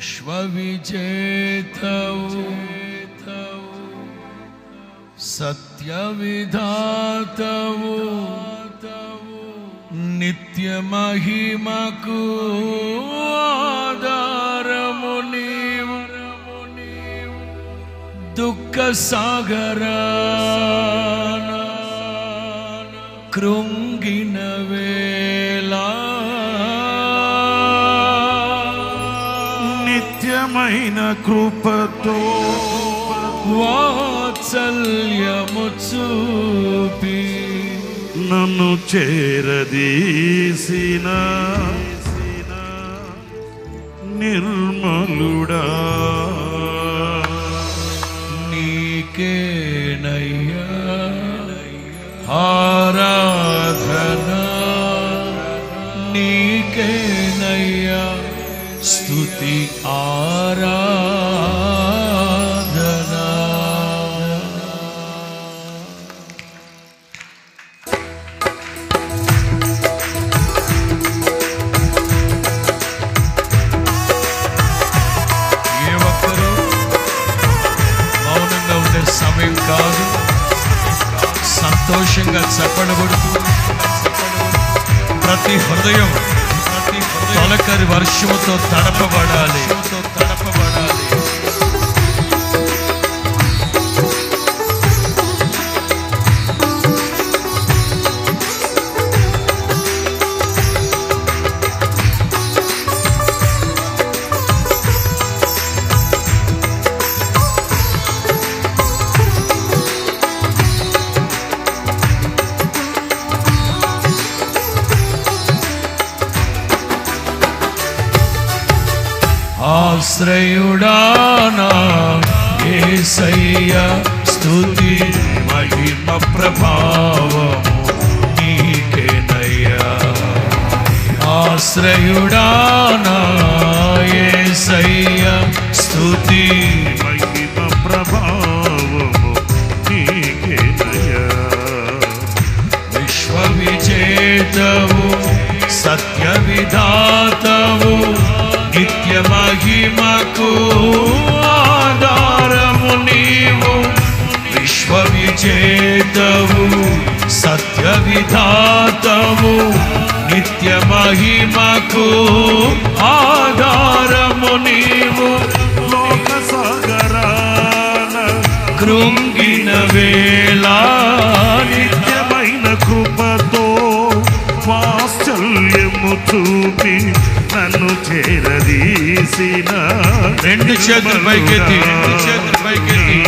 विश्वविजेतौ। सत्यविधातौ। नित्यमहिमकु नित्यमहिमकूदारमुनिरमुनि दुःखसागर कृ నిత్యమైన కృపతో వాత్సల్యము చూపి నన్ను చేరదీసిన నిర్మలుడా. నీకేనయ్యా ఆరాధన. నీకేనయ్యా స్తుతి ఆరాధన. ఏ ఒక్కరూ మౌనంగా ఉండే సమయం కాదు. సంతోషంగా చెప్పడబడుతూ ప్రతి హృదయం తొలకరి వర్షముతో తడపబడాలి తడపబడాలి. చేతవు సత్య విధాతవు నిత్య మహిమకు ఆధారము నీవు. విశ్వ విశ్వవిజేతవు సత్య విధాతవు నిత్య మహిమకు ఆధారము నీవు. లోక సాగరాన కృంగిన వేళ చూపి నన్ను చేరదీసిన రెండు చేతులు పైకెత్తి రెండు చేతులు పైకెత్తి.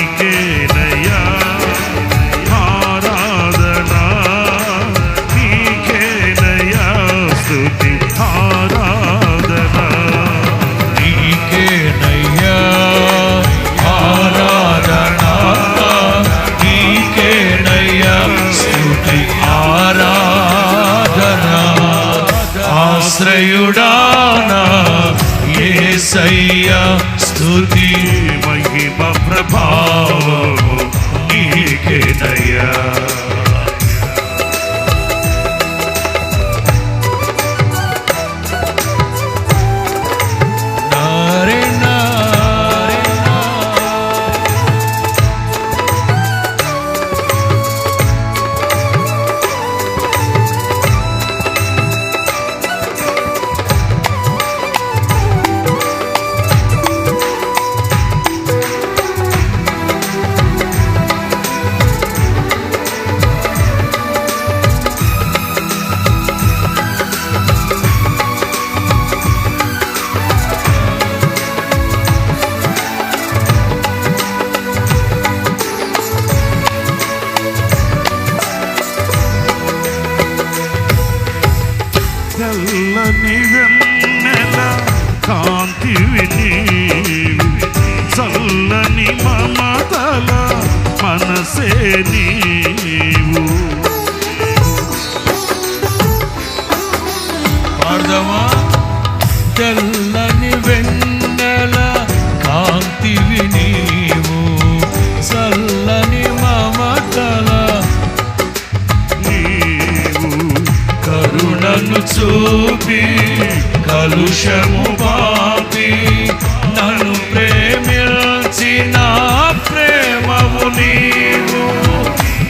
చూపి కలుషము పాపి నన్ను ప్రేమించిన ప్రేమము నీవు.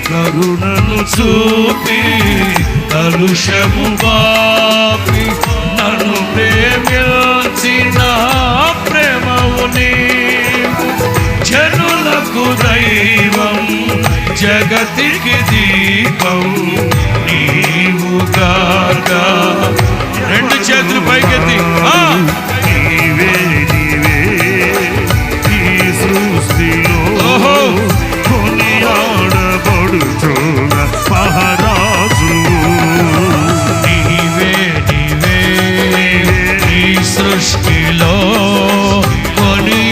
కరుణను చూపి కలుషము పాపి నన్ను ప్రేమించిన ప్రేమము నీవు. జనులకు దైవం జగతికి దీపం నీవుగా పైకెత్తి! నీవే నీవే ఈ సృష్టిలో! కొనియాడబడుచున్న మహారాజు నీవే నీవే ఈ సృష్టిలో కొనియాడబడుచున్న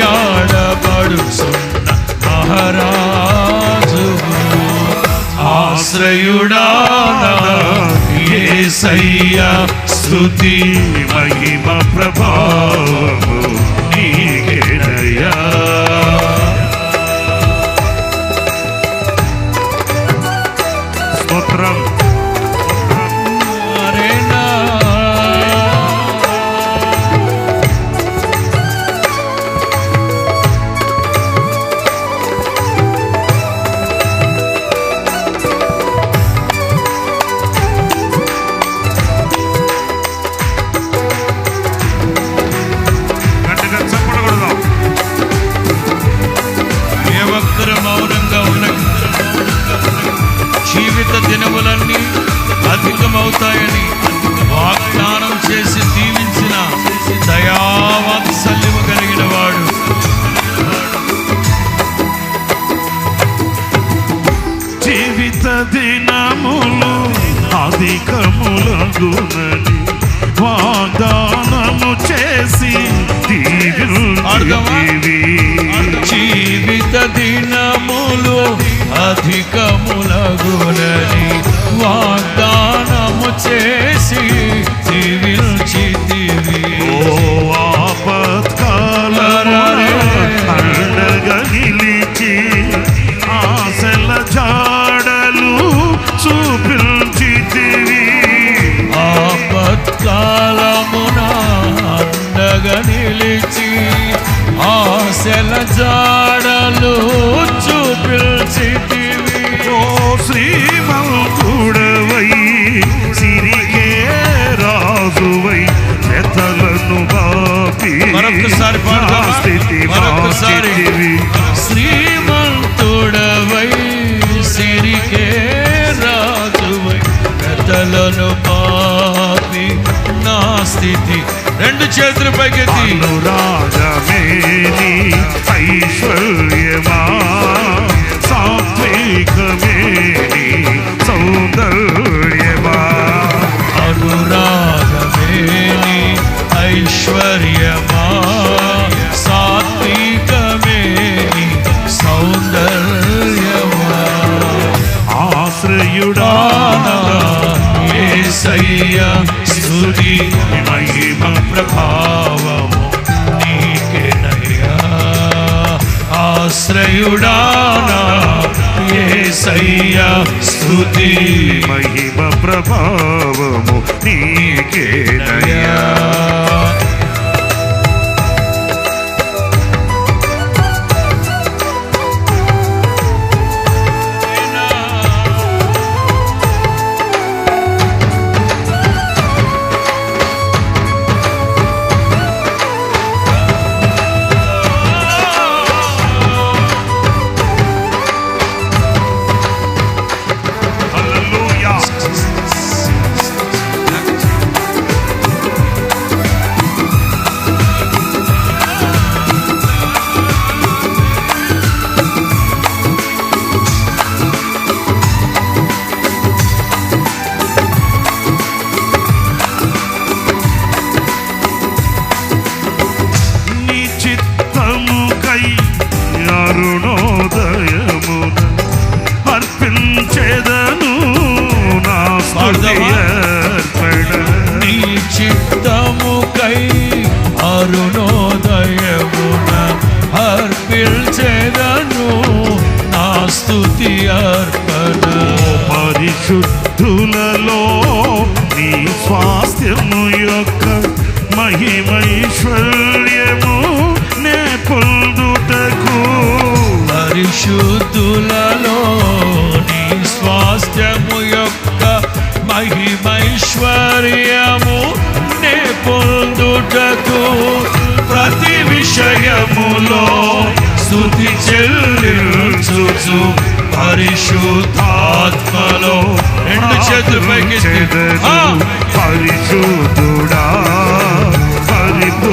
మహారాజు ఆశ్రయుడా యేసయ్య స్తుతి మహిమ ప్రభావము అండగా నిలిచి ఆశల జాడలు చూపించితివి ఓ శ్రీమంతుడవై సిరికే రాజువై నెతలను బాపి మరొక్కసారి పాడదామా? చేతులు పైకెత్తి అనురాగమేని ఐశ్వర్యమా? సాత్వికమేని సౌందర్యమా? అనురాగమేని ఐశ్వర్యమా? సాత్వికమేని సౌందర్యమా? ఆశ్రయుడా ఏసయ్య స్తుతి మహిమ నీకేనయ్యా ఆశ్రయుడానా ఏసయ్య స్తుతి మహిమ ప్రభావము నీకేనయ్యా పరిశుద్ధులలో నీ స్వాస్థ్యము యొక్క మహిమైశ్వర్యము నే పొందుటకు ప్రతి విషయములో స్థుతి చెల్లించుచు పరిశుద్ధాత్మలో. రెండు చేతులు పైకి పరిశుద్ధుడా పరిపూ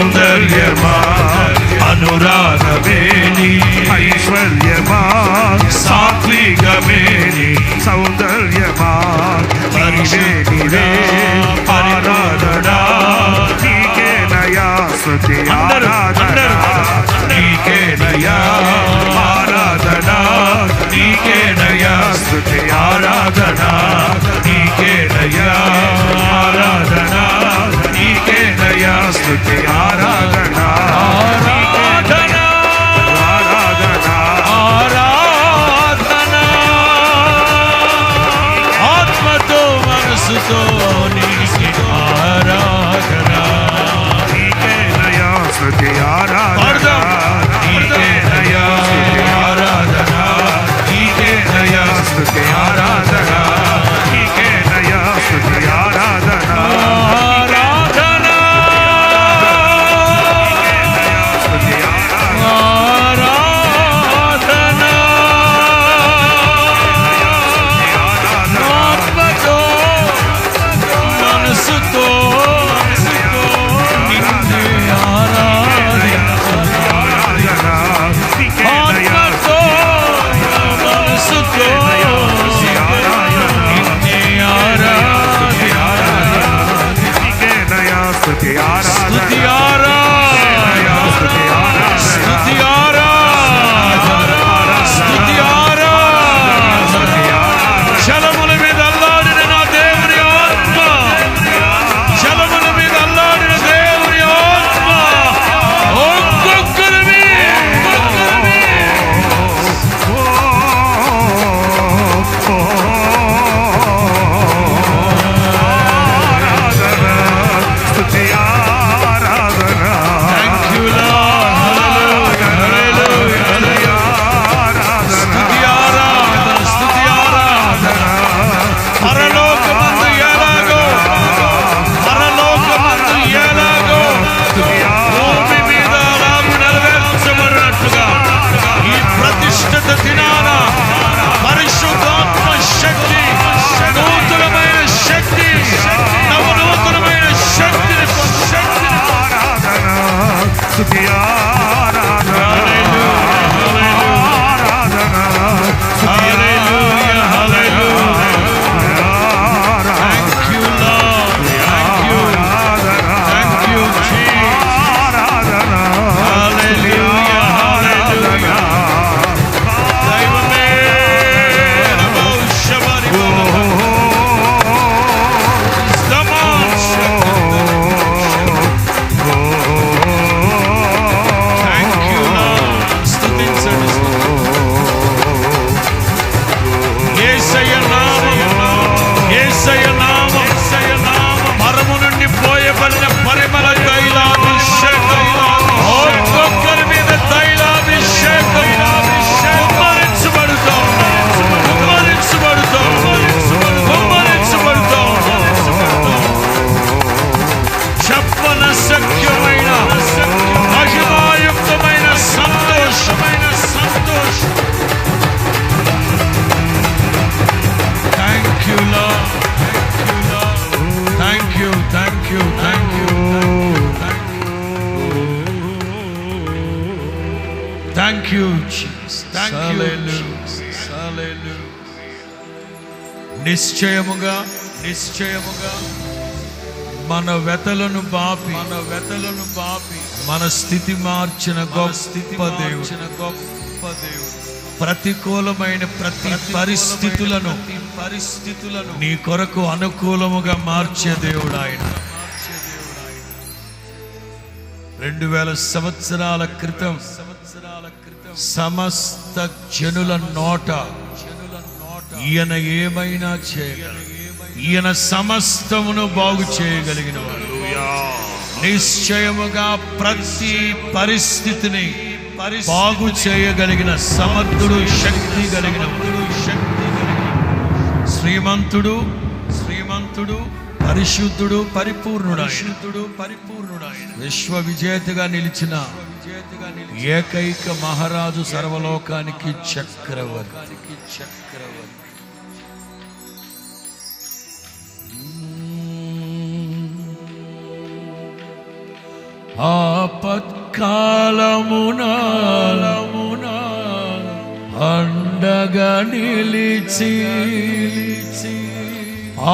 సౌందర్యమా అనురాగమేని ఐశ్వర్యమా సాత్వికమేని సౌందర్యమా పరిశేణివే ఆరాధనా నయా స్మృతి They are నిశ్చయముగా నిశ్చయముగా మన వెతలను బాపి మన వెతలను బాపి మన స్థితి మార్చిన గొప్ప స్థితి మార్చిన గొప్ప దేవుడు. ప్రతికూలమైన ప్రతి పరిస్థితులను పరిస్థితులను నీ కొరకు అనుకూలముగా మార్చే దేవుడు ఆయన. రెండు వేల సంవత్సరాల క్రితం సంవత్సరాల క్రితం సమస్త జనుల నోట ఈయన ఏమైనా చేయగలడు? ఈయన సమస్తమును బాగు చేయగలిగిన వాడు నిశ్చయముగా ప్రతి పరిస్థితిని బాగు చేయగలిగిన సమర్థుడు శక్తి కలిగిన. శక్తి శ్రీమంతుడు శ్రీమంతుడు పరిశుద్ధుడు పరిపూర్ణుడు పరిశుద్ధుడు పరిపూర్ణుడు విశ్వ విజేతగా నిలిచిన ఏకైక మహారాజు సర్వలోకానికి చక్రవర్తి. చక్రవర్తి. ఆపత్కాలమునాలమున అండగా నిలిచి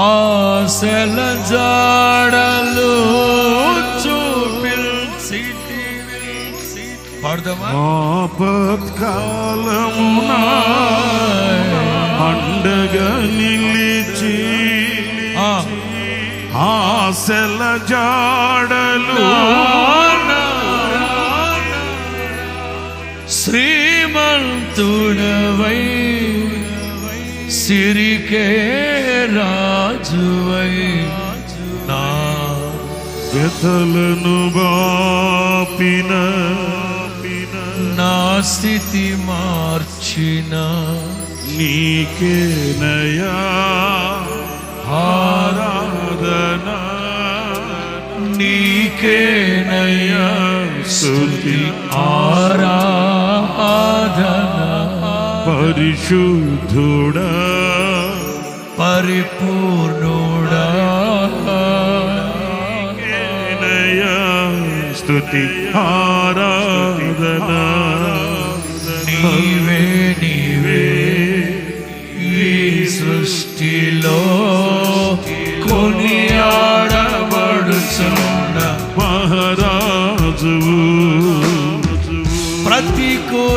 ఆశల జాడలు చూపిల్చి పాడదామా? ఆపత్కాలమున అండగా నిలిచి ఆశల జాడలు. శ్రీమంతుడవై సిరికే రాజువై. నా వ్యతలను బాపిన నా స్థితి మార్చిన. నీకేనయా ఆరాధన నీకేనయ్యా స్తుతి ఆరాధన పరిశుద్ధుడా పరిపూర్ణుడా స్తుతి ఆరాధనా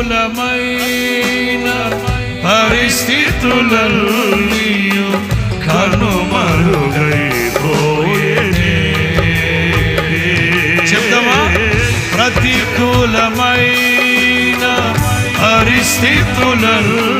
అనుకూలమైన పరిస్థితులలో కనుమరుగైపోయేనే చెప్తామా ప్రతికూలమైన పరిస్థితులలో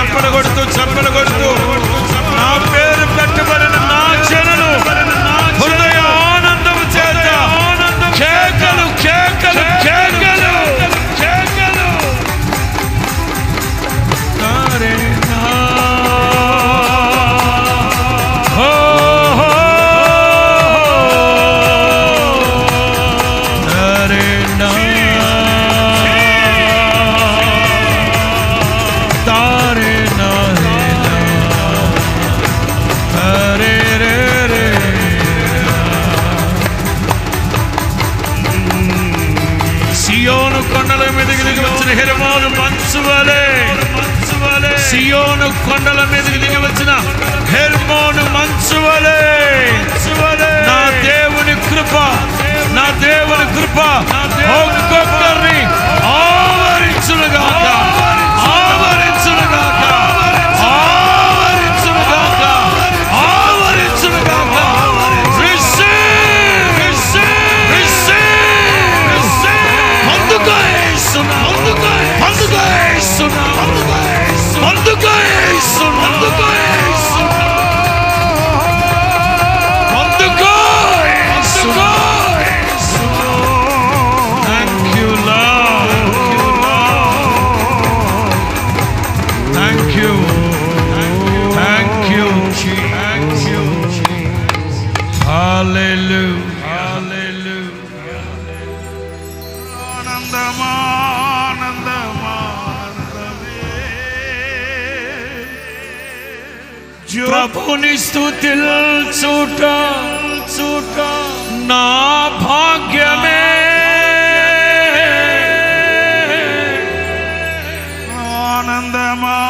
చప్పలు కొడుతూ చప్పలు కొడుతూ. నా పేరు పెట్టుబడి ప్రభుని స్థుతిల్చుట చూట నా భాగ్యమే. ఆనందమానందమానందమే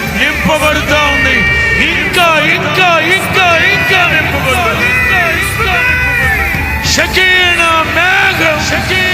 నింపబడుతూ ఉంది ఇంకా ఇంకా ఇంకా ఇంకా నింపబడుతుంది. ఇంకా ఇంకా శకీణ మేఘ. శకీణ